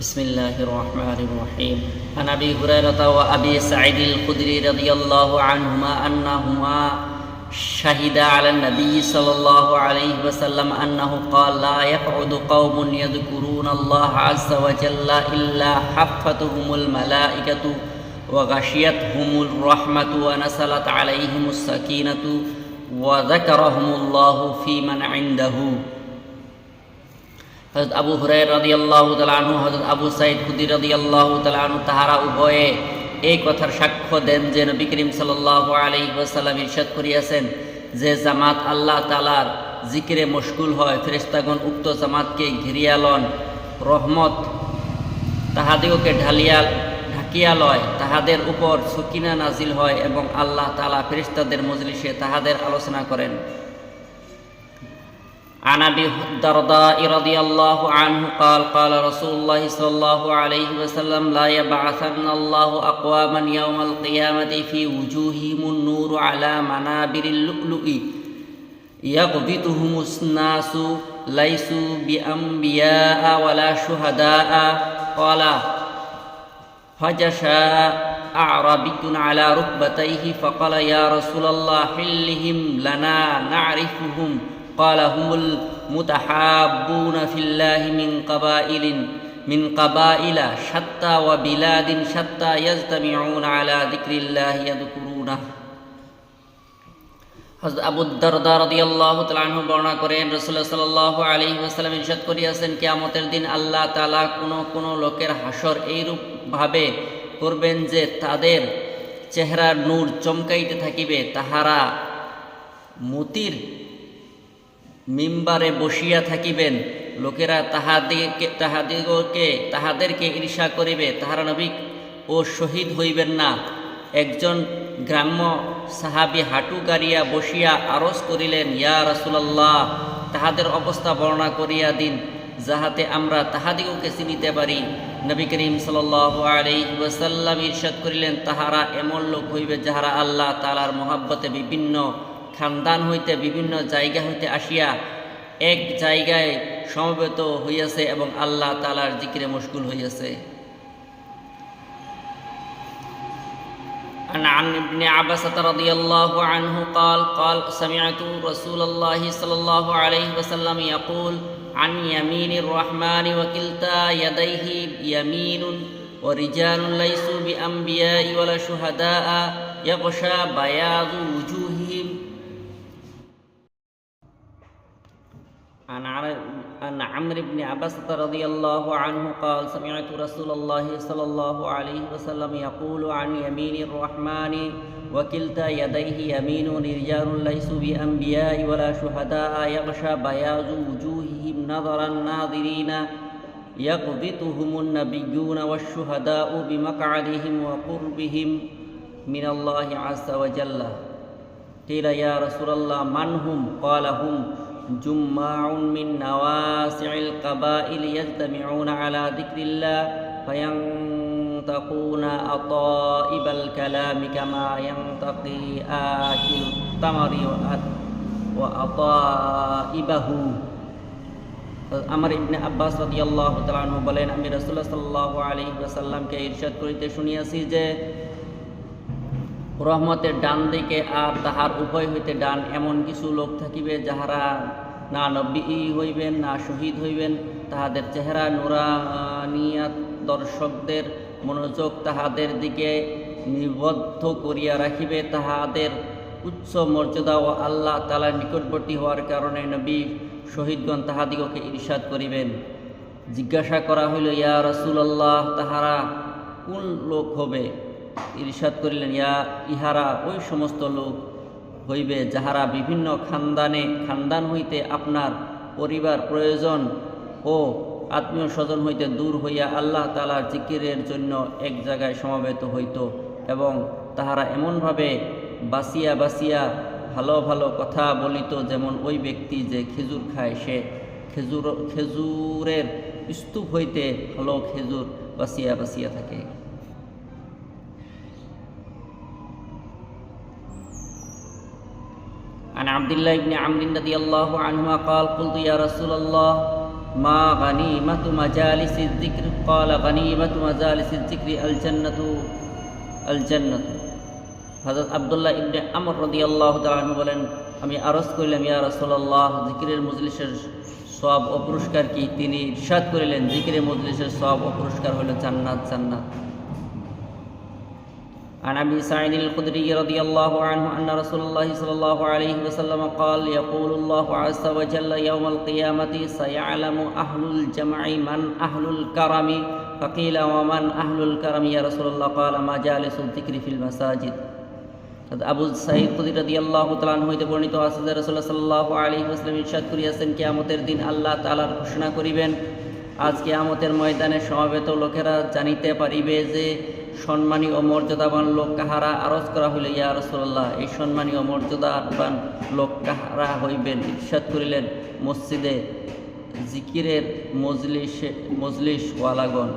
بسم الله الرحمن الرحيم عن ابي هريره وابي سعيد الخدري رضي الله عنهما انهما شهد على النبي صلى الله عليه وسلم انه قال لا يقعد قوم يذكرون الله عز وجل الا حفتهم الملائكه وغشيتهم الرحمه ونزلت عليهم السكينه وذكرهم الله في من عنده হজরত আবু হুরাই রদি আল্লাহ তালু হজরত আবু সাইদ খুদি রদি আল্লাহ তালু তাহারা উভয়ে এই কথার সাক্ষ্য দেন যে নবী করিম সাল্লাহ আলী ওসাল্লাম ইরশাদ করিয়াছেন যে জামাত আল্লাহ তালার জিকিরে মশগুল হয় ফেরেস্তাগণ উক্ত জামাতকে ঘিরিয়া লন, রহমত তাহাদিওকে ঢালিয়া, ঢাকিয়া লয়, তাহাদের উপর সকিনা নাজিল হয় এবং আল্লাহ তালা ফেরিস্তাদের মজলিসে তাহাদের আলোচনা করেন। عن ابي الدرداء رضي الله عنه قال قال رسول الله صلى الله عليه وسلم لا يبعثن الله اقواما يوم القيامه في وجوههم النور على منابر اللؤلؤ يغبطهم الناس ليسوا بانبياء ولا شهداء قال فجشا أعرابي على ركبتيه فقال يا رسول الله حلهم لنا نعرفهم قال هم المتحابون في الله من قبائل من قبائل شتى وبلاد شتى يجتمعون على ذكر الله يذكرونه হযরত আবু দারদা রাদিয়াল্লাহু তাআলা আনহু বর্ণনা করেন রাসূলুল্লাহ সাল্লাল্লাহু আলাইহি ওয়াসাল্লাম ইরশাদ করিয়াছেন কিয়ামতের দিন আল্লাহ তাআলা কোন কোন লোকের হাসর এইরূপ ভাবে করবেন যে তাদের চেহারার নূর চমকাইতে থাকিবে তাহারা মতির মিম্বারে বসিয়া থাকিবেন, লোকেরা তাহাদিগকে তাহাদিগকে, তাহাদেরকে ঈর্ষা করিবে, তাহারা নবী ও শহীদ হইবেন না। একজন গ্রাম্য সাহাবি হাঁটু গাড়িয়া বসিয়া আরজ করিলেন, ইয়া রাসুলাল্লাহ, তাহাদের অবস্থা বর্ণনা করিয়া দিন, যাহাতে আমরা তাহাদিগকে চিনিতে পারি। নবী করিম সাল্লাসাল্লাম ইরশাদ করিলেন, তাহারা এমন লোক হইবে যাহারা আল্লাহ তালার মহাব্বতে বিভিন্ন খানদান হইতে বিভিন্ন জায়গা হইতে আসিয়া এক জায়গায় সমবেত হইয়াছে এবং আল্লাহ তালার জিকিরে মুশকুল হইয়াছে عن عن ابن عبسة رضي الله عنه قال قال سمعت رسول الله صلى الله عليه وسلم يقول عن يمين الرحمن وكلتا يديه يمين ورجال ليسوا بأنبياء ولا شهداء يغشى بياض وجوههم عن عن عمرو بن عبسة رضي الله عنه قال سمعت رسول الله صلى الله عليه وسلم يقول عن يمين الرحمن وكلتا يديه يمين رجال ليسوا بأنبياء ولا شهداء يغشى بياض وجوههم نظر الناظرين يقبضهم النبيون والشهداء بمقعدهم وقربهم من الله عز وجل. قيل يا رسول الله من هم؟ قال هم. جماع من نواسع القبائل يجتمعون على ذكر الله فينتقون أطائب الكلام كما ينتقي آكل التمر وأطائبه আমার ইবনে আব্বাস রাদিয়াল্লাহু তাআলা আনহু বলেন আমি রাসূলুল্লাহ সাল্লাল্লাহু আলাইহি ওয়াসাল্লামকে ইরশাদ করিতে শুনিয়াছি যে রহমতের ডান দিকে আর তাহার উভয় হইতে ডান এমন কিছু লোক থাকিবে যাহারা না নব্বী হইবেন, না শহীদ হইবেন। তাহাদের চেহারা নুরানিয়াত দর্শকদের মনোযোগ তাহাদের দিকে নিবদ্ধ করিয়া রাখিবে। তাহাদের উচ্চ মর্যাদা ও আল্লাহ তালার নিকটবর্তী হওয়ার কারণে নবী শহীদগণ তাহাদিগকে ইরশাদ করিবেন। জিজ্ঞাসা করা হইল, ইয়া রসুল্লাহ তাহারা কোন লোক হবে? ইরশাদ করিলেন, ইয়া ইহারা, ওই সমস্ত লোক হইবে যাহারা বিভিন্ন খানদানে, খানদান হইতে আপনার পরিবার প্রয়োজন ও আত্মীয় স্বজন হইতে দূর হইয়া আল্লাহ তালার জিকিরের জন্য এক জায়গায় সমাবেত হইত এবং তাহারা এমনভাবে বাসিয়া বাসিয়া ভালো ভালো কথা বলিত যেমন ওই ব্যক্তি যে খেজুর খায়, সে খেজুর, খেজুরের স্তূপ হইতে ভালো খেজুর বাসিয়া বাসিয়া থাকে। عن عبد الله بن عمرو رضي الله عنهما قال قلت يا رسول الله মা গানিমাতু মাজালিসিজ যিকর ক্বালা গানিমাতু মাজালিসিজ যিকরি আল জান্নাতু আল জান্নাতু হযরত আব্দুল্লাহ ইবনে আমর রাদিয়াল্লাহু তাআলা আনহু বলেন আমি আরজ করিলাম ইয়া রাসূলুল্লাহ জিকিরের মজলিসের সব ও পুরস্কার কি তিনি ইরশাদ করিলেন জিকিরের মজলিসের সব ও পুরস্কার হলো জান্নাত জান্নাত عن ابي سعيد الخدري رضي الله عنه ان رسول الله صلى الله عليه وسلم قال يقول الله عز وجل يوم القيامه سيعلم اهل الجمع من اهل الكرم فقيل ومن اهل الكرم يا رسول الله قال مجالس الذكر في المساجد আবু সাইদ কুদি রাদি আল্লাহ তালান হইতে বর্ণিত আছে যে রসুল্লাহ সাল্লাহ আলী আসলাম ইরশাদ করিয়াছেন কিয়ামতের দিন আল্লাহ তালার ঘোষণা করিবেন আজ কিয়ামতের ময়দানে সমবেত লোকেরা জানিতে পারিবে যে সম্মানী ও মর্যাদাবান লোক কাহারা আরজ করা হইলে, ইয়া রসল্লাহ এই সম্মানী ও মর্যাদাবান লোক কাহারা হইবেন। ইচ্ছাদ করিলেন, মসজিদে জিকিরের মজলিস মজলিস ওয়ালাগণ